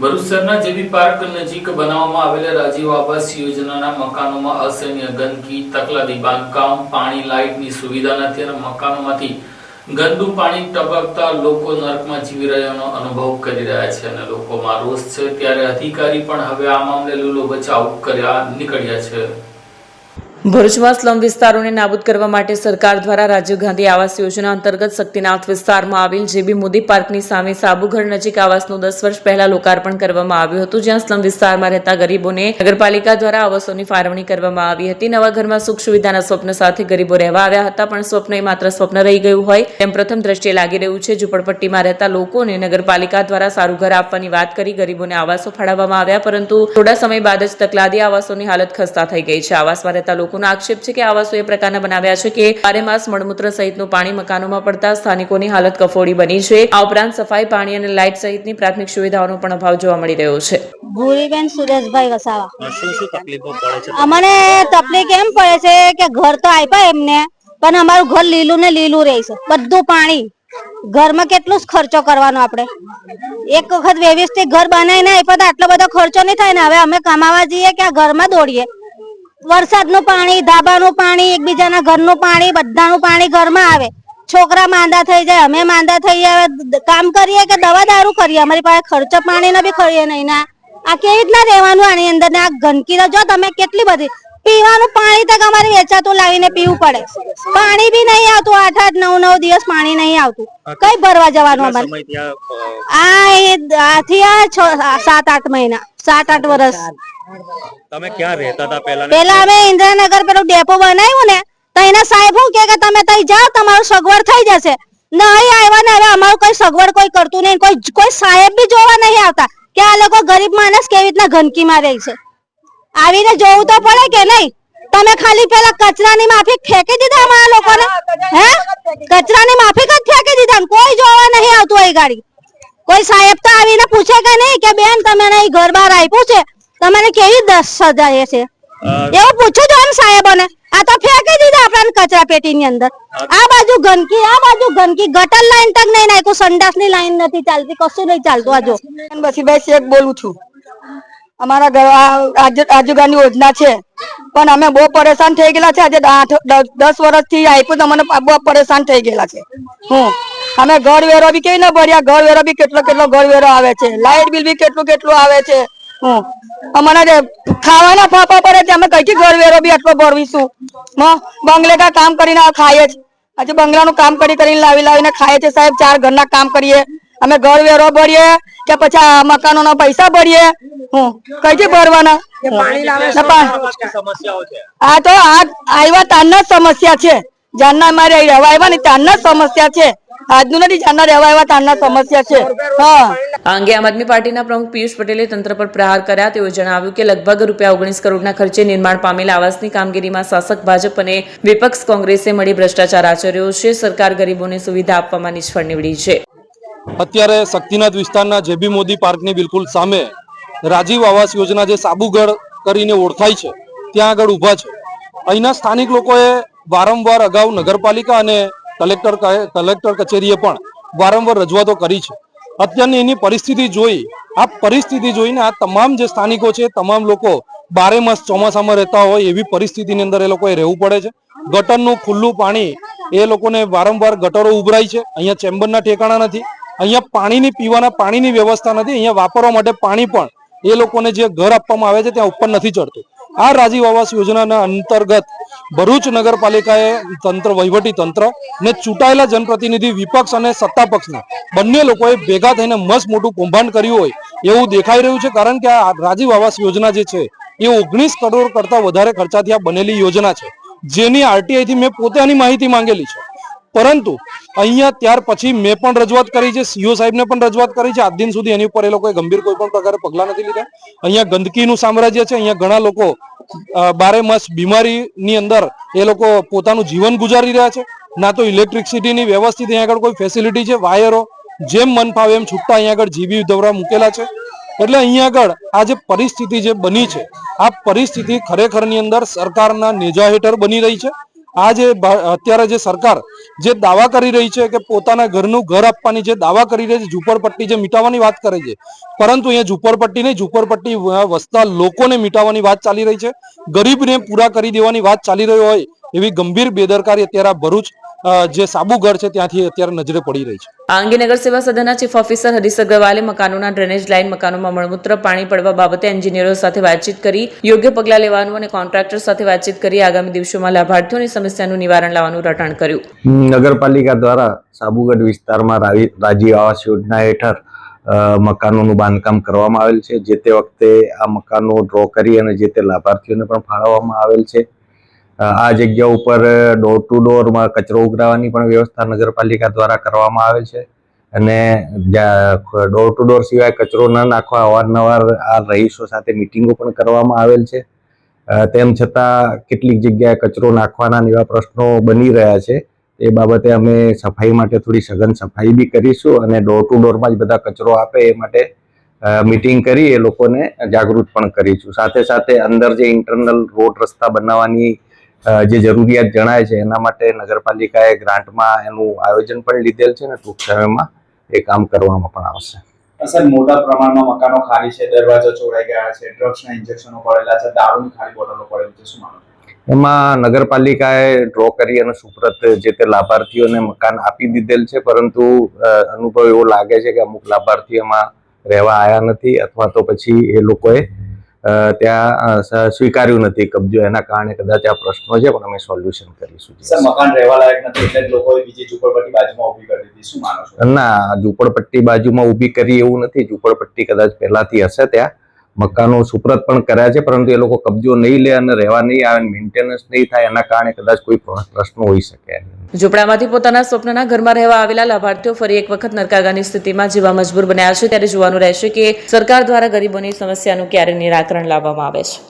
ભરૂચ જેબી park નજીક બનાવવામાં આવેલા રાજીવ આવાસ યોજનાના મકાનોમાં અસહ્ય ગંદકી, તકલાદી બાંધકામ, પાણી લાઇટની સુવિધા નથી અને મકાનોમાંથી ગંદુ પાણી ટપકતા લોકો નર્કમાં જીવી રહ્યાનો અનુભવ કરી રહ્યા છે અને લોકોમાં રોષ છે. ત્યારે અધિકારી પણ હવે આ મામલે લૂલો બચાવ કર્યા, નીકળ્યા છે. ભરૂચમાં સ્લમ વિસ્તારોને નાબૂદ કરવા માટે સરકાર દ્વારા રાજીવ ગાંધી આવાસ યોજના અંતર્ગત શક્તિનાથ વિસ્તારમાં આવેલ જેબી મોદી પાર્કની સામે સાબુઘર નજીક આવાસનું દસ વર્ષ પહેલા લોકાર્પણ કરવામાં આવ્યું હતું, જ્યાં સ્લમ વિસ્તારમાં રહેતા ગરીબોને નગરપાલિકા દ્વારા આવાસોની ફાળવણી કરવામાં આવી હતી. નવા ઘરમાં સુખ સુવિધાના સ્વપ્ન સાથે ગરીબો રહેવા આવ્યા હતા, પણ સ્વપ્ન એ માત્ર સ્વપ્ન રહી ગયું હોય તેમ પ્રથમ દ્રષ્ટિએ લાગી રહ્યું છે. ઝૂંપડપટ્ટીમાં રહેતા લોકોને નગરપાલિકા દ્વારા સારું ઘર આપવાની વાત કરી ગરીબોને આવાસો ફાળવવામાં આવ્યા, પરંતુ થોડા સમય બાદ જ તકલાદી આવાસોની હાલત ખસ્તા થઈ ગઈ છે. આવાસમાં રહેતા લોકોનો આક્ષેપ છે કે આવાસો એ પ્રકારના બનાવ્યા છે કે બારે માસ મળમૂત્ર સહિતનું પાણી મકાનોમાં પડતા સ્થાનિકોની હાલત કફોડી બની છે. આ ઉપરાંત સફાઈ પાણી અને લાઇટ સહિતની પ્રાથમિક સુવિધાઓનો પણ અભાવ જોવા મળી રહ્યો છે. ભૂરીબેન સુરેશભાઈ વસાવા. શું શું તકલીફો પડે છે? અમને તકલીફ એમ પડે છે કે ઘર તો આપ્યા એમને પણ અમારું ઘર લીલું ને લીલું રહે છે. બધું પાણી. ઘરમાં કેટલું જ ખર્ચો કરવાનો આપણે. એક વખત વ્યવસ્થિત ઘર બનાવીને આપ્યા તો આટલો બધો ખર્ચો નહીં થાય ને. હવે અમે કમાવા જઈએ કે આ ઘરમાં દોડીએ. વરસાદનું પાણી ધાબાનું પાણી એકબીજાના ઘરનું પાણી બધાનું પાણી ઘરમાં આવે. છોકરા માંદા થઈ જાય અમે માંદા થઈ જાય કામ કરીએ કે દવા દારૂ કરીએ? અમારી પાસે ખર્ચો પાણીનો બી ખરીએ નહીં ના. આ કેવી રીતના રહેવાનું આની અંદર? ને આ ગંદકી જો તમે કેટલી બધી પીવાનું પાણી તક અમારે વેચાતું લાવીને પીવું પડે. પાણી બી નહીં આવતું આઠ આઠ નવ નવ દિવસ પાણી નહીં આવતું. કઈ ભરવા જવાનું અમારે? આ એ આથી આ છ આ સાત આઠ મહિના સાત આઠ વર્ષ. તમે ક્યાં રહેતા હતા પહેલા પહેલા અમે ઇન્દ્રનગર પેલું ડેપો બનાવ્યું ને, તો એના સાહેબ હું કે તમે તઈ જાઓ, તમારું સગવડ થઈ જશે. નહીં આવ્યા ને હવે અમારું કોઈ સગવડ કોઈ કરતું નહીં, કોઈ કોઈ સાહેબ બી જોવા નહીં આવતા કે આ લોકો ગરીબ માણસ કેવી રીતના ગંદકીમાં રહે છે. આવીને જોવું તો પડે કે નહીં? તમે ખાલી પેલા કચરાની માફી ફેંકી દીધા અમારા લોકોને? હે? કચરાની માફી જ ફેંકી દીધા કોઈ જોવા નહીં આવતું અહીં ગાડી. કોઈ સાહેબ તો આવીને પૂછે કે નહીં કે બેન, તમે ઘર બહાર આપ્યું છે. તમને કેવી દસ સજા એ છે? એવું પૂછું છું ને સાહેબોને. આ તો ફેંકી દીધા આપણા કચરા પેટીની અંદર. આ બાજુ ગંદકી આ બાજુ ગંદકી. ગટર લાઈન તક નહીં નાખ્યું સંડાસની લાઈન નથી ચાલતી કશું નહીં ચાલતું આજો બસીભાઈ શેખ બોલું છું. અમારા ઘર આજુબાજુની યોજના છે. પણ અમે બહુ પરેશાન થઈ ગયેલા છે. આજે દસ વર્ષથી આપ્યું તો અમને બહુ પરેશાન થઈ ગયેલા છે. હું. અમે ઘર વેરો બી કેવી ના ભર્યા? ઘર વેરો બી કેટલો કેટલો ઘર વેરો આવે છે. લાઇટ બિલ બી કેટલું કેટલું આવે છે. અમારા જે ખાવાના ફાફા પડે છે અમે કઈથી ઘર વેરો બી આટલો ભરવીશું. બંગલે બંગલેકા કામ કરીને આ ખાઈએ જ આજે બંગલાનું કામ કરી કરીને લાવી લાવીને ખાઈએ છે સાહેબ ચાર ઘરના કામ કરીએ. અમે ઘર વેરો ભરીએ કે પછી આ મકાનોના પૈસા ભરીએ. હું કઈથી ભરવાના? આ તો આ આવ્યા તારના જ સમસ્યા છે. જાનના અમારે રહેવા આવ્યા ને તારના જ સમસ્યા છે. આજનું નથી જાનના રહેવા એવા તારના સમસ્યા છે. હા. આ અંગે આમ આદમી પાર્ટીના પ્રમુખ પિયુષ પટેલે તંત્ર પર પ્રહાર કર્યા. તેઓએ જણાવ્યું કે લગભગ રૂપિયા ઓગણીસ કરોડના ખર્ચે નિર્માણ પામેલા આવાસની કામગીરીમાં શાસક ભાજપ અને વિપક્ષ કોંગ્રેસે મળી ભ્રષ્ટાચાર આચર્યો છે. સરકાર ગરીબોને સુવિધા આપવામાં નિષ્ફળ નીવડી છે. અત્યારે શક્તિનાથ વિસ્તારના જેબી મોદી પાર્કની બિલકુલ સામે રાજીવ આવાસ યોજના જે સાબુગઢ કરીને ઓળખાય છે ત્યાં આગળ ઊભા છે. અહીંના સ્થાનિક લોકોએ વારંવાર અગાઉ નગરપાલિકા અને કલેક્ટર કલેક્ટર કચેરીએ પણ વારંવાર રજૂઆતો કરી છે. અત્યારની એની પરિસ્થિતિ જોઈ, આ પરિસ્થિતિ જોઈને આ તમામ જે સ્થાનિકો છે, તમામ લોકો બારે માસ ચોમાસામાં રહેતા હોય એવી પરિસ્થિતિની અંદર એ લોકોએ રહેવું પડે છે. ગટરનું ખુલ્લું પાણી એ લોકોને વારંવાર ગટરો ઉભરાય છે. અહીંયા ચેમ્બરના ઠેકાણા નથી. અહીંયા પાણીની, પીવાના પાણીની વ્યવસ્થા નથી. અહીંયા વાપરવા માટે પાણી પણ એ લોકોને જે ઘર આપવામાં આવે છે, ત્યાં ઉપર નથી ચડતું. આ રાજીવ આવાસ યોજનાના અંતર્ગત ભરૂચ નગરપાલિકાએ તંત્ર, વહીવટી તંત્ર ને ચૂંટાયેલા જનપ્રતિનિધિ, વિપક્ષ અને સત્તા પક્ષના બંને લોકોએ ભેગા થઈને મસ્ત મોટું કૌભાંડ કર્યું હોય એવું દેખાઈ રહ્યું છે. કારણ કે આ રાજીવ આવાસ યોજના જે છે, એ ઓગણીસ કરોડ કરતા વધારે ખર્ચાથી આ બનેલી યોજના છે. જેની આરટીઆઈ થી મેં પોતે આની માહિતી માંગેલી છે. પરંતુ અહીંયા ત્યાર પછી મેં પણ રજૂઆત કરી છે, સીઓ સાહેબને પણ રજૂઆત કરી છે. આજ દિન સુધી એની ઉપર એ લોકોએ ગંભીર કોઈ પણ પ્રકારે પગલાં નથી લીધા. અહીંયા ગંદકીનું સામ્રાજ્ય છે, અહીંયા ઘણા લોકો બારે માસ બીમારીની અંદર એ લોકો પોતાનું જીવન ગુજારી રહ્યા છે. ના તો ઇલેક્ટ્રિસિટીની વ્યવસ્થિત અહીંયા આગળ કોઈ ફેસિલિટી છે, વાયરો જેમ મન ફાવે એમ છૂટતા અહીંયા આગળ જીબી દવરા મૂકેલા છે. એટલે અહીંયા આગળ આ જે પરિસ્થિતિ જે બની છે, આ પરિસ્થિતિ ખરેખરની અંદર સરકારના નેજા હેઠળ બની રહી છે. આ જે અત્યારે જે સરકાર જે દાવા કરી રહી છે કે પોતાના ઘરનું ઘર આપવાની જે દાવા કરી રહી છે, ઝૂંપડપટ્ટી જે મિટાવવાની વાત કરે છે, પરંતુ અહીંયા ઝુંપડપટ્ટી નહીં, ઝુંપડપટ્ટી વસતા લોકોને મિટાવવાની વાત ચાલી રહી છે. ગરીબને પૂરા કરી દેવાની વાત ચાલી રહી હોય એવી ગંભીર બેદરકારી અત્યારે ભરૂચ જે સાબુગઢ છે ત્યાંથી અત્યારે નજરે પડી રહી છે. આ અંગે નગર સેવા સદનના ચીફ ઓફિસર હરીશ અગ્રવાલે મકાનોના ડ્રેનેજ લાઇન મકાનોમાં મળમૂત્ર પાણી પડવા બાબતે એન્જિનિયરો સાથે વાતચીત કરી યોગ્ય પગલાં લેવાનું અને કોન્ટ્રાક્ટર સાથે વાતચીત કરી આગામી દિવસોમાં લાભાર્થીઓની સમસ્યાનું નિવારણ લાવવાનું રટણ કર્યું. નગરપાલિકા દ્વારા સાબુગઢ વિસ્તારમાં રાવી- રાજીવ આવાસ યોજના હેઠળ અ, મકાનોનું બાંધકામ કરવામાં આવેલ છે. જે તે વખતે આ મકાનો ડ્રો કરી અને જે તે લાભાર્થીઓને પણ ફાળવવામાં આવેલ છે. આ જગ્યા ઉપર ડોર ટુ ડોરમાં કચરો ઉઘરાવાની પણ વ્યવસ્થા નગરપાલિકા દ્વારા કરવામાં આવે છે. અને ડોર ટુ ડોર સિવાય કચરો ન નાખવા અવારનવાર આ રહીશો સાથે મિટિંગો પણ કરવામાં આવેલ છે. તેમ છતાં કેટલીક જગ્યાએ કચરો નાખવાના એવા પ્રશ્નો બની રહ્યા છે. એ બાબતે અમે સફાઈ માટે થોડી સઘન સફાઈ બી કરીશું અને ડોર ટુ ડોરમાં જ બધા કચરો આપે એ માટે મિટિંગ કરી એ લોકોને જાગૃત પણ કરીશું. સાથે સાથે અંદર જે ઇન્ટરનલ રોડ રસ્તા બનાવવાની જે જરૂરિયાત જણાય છે એના માટે નગરપાલિકાએ ગ્રાન્ટમાં એનું આયોજન પણ લીધેલ છે ને ટૂંક સમયમાં એ કામ કરવામાં પણ આવશે. સર મોટા પ્રમાણમાં મકાનો ખાલી છે દરવાજા ચોરાઈ ગયા છે ડ્રગ્સના ઇન્જેક્શનો પડેલા છે દારૂની ખાલી બોટલો પડેલી છે શું માનો એમાં નગરપાલિકાએ ડ્રો કરી અને સુપ્રત જે તે લાભાર્થીઓને મકાન આપી દીધેલ છે પરંતુ અનુભવ એવો લાગે છે કે અમુક લાભાર્થી એમાં રહેવા આવ્યા નથી અથવા તો પછી એ લોકોએ ત્યાં સ્વીકાર્યું નથી કબજો એના કારણે કદાચ આ પ્રશ્નો છે પણ અમે સોલ્યુશન કરીશું સર મકાન રહેવા લાયક નથી એટલે લોકોએ બીજી ઝૂંપડપટ્ટી બાજુમાં ઊભી કરી દીધી. શું માનો છો? ના ઝૂંપડપટ્ટી બાજુમાં ઊભી કરી એવું નથી. ઝૂંપડપટ્ટી કદાચ પહેલાથી હશે ત્યાં. મકાનો સુપ્રત પણ કર્યા છે, પરંતુ એ લોકો કબજો નહીં લે અને રહેવા નહીં આવે મેન્ટેનન્સ નહીં થાય, એના કારણે કદાચ કોઈ પ્ર- પ્રશ્ન હોઈ શકે. ઝૂંપડામાંથી પોતાના સ્વપ્નના ઘરમાં રહેવા આવેલા લાભાર્થીઓ ફરી એક વખત નરકાગાની સ્થિતિમાં જીવા મજબૂર બન્યા છે, ત્યારે જોવાનું રહેશે કે સરકાર દ્વારા ગરીબોની સમસ્યાનું ક્યારે નિરાકરણ લાવવામાં આવે છે.